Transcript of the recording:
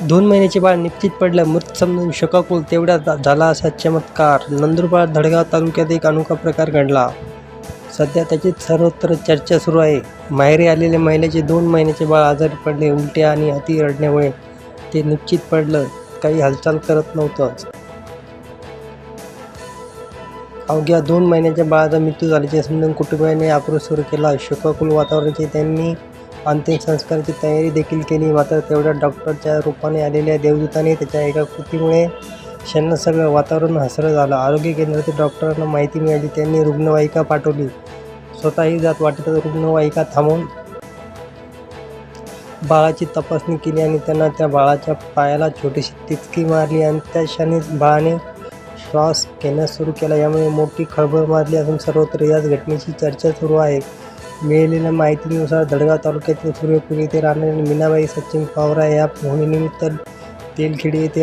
दोन महिन्याचे बाळ निश्चित पडलं मृत समजून शकाकुल तेवढ्या झाला असा चमत्कार नंदुरबार धडगाव तालुक्यात एक अनोखा प्रकार घडला. सध्या त्याची सर्वत्र चर्चा सुरू आहे. माहेरी आलेल्या महिलेचे दोन महिन्याचे बाळ आजारी पडले उलट्या आणि अति रडण्यामुळे ते निश्चित पडलं काही हालचाल करत नव्हतंच अवघ्या दोन महिन्याच्या बाळाचा मृत्यू झाल्याचे समजून कुटुंबियांनी आक्रोश सुरू केला. शोकाकुल वातावरणाचे त्यांनी अंतिम संस्काराची तयारी देखील केली. मात्र तेवढ्या डॉक्टरच्या रूपाने आलेल्या देवदूताने त्याच्या एका कृतीमुळे क्षण सगळं वातावरण हसरं झालं. आरोग्य केंद्रातील डॉक्टरांना माहिती मिळाली. त्यांनी रुग्णवाहिका पाठवली. स्वतःही जात वाटत रुग्णवाहिका थांबवून बाळाची तपासणी केली आणि त्यांना त्या बाळाच्या पायाला छोटीशी टिचकी मारली आणि त्या क्षणी बाळाने श्वास घेण्यास सुरू केला. यामुळे मोठी खळबळ मारली असून सर्वत्र याच घटनेची चर्चा सुरू आहे. मिळालेल्या माहितीनुसार धडगाव तालुक्यातील सूर्यपूर येथे राहणाऱ्या मीनाबाई सचिन पावरा या मोहिमेनिमित्त तेलखेडी येथे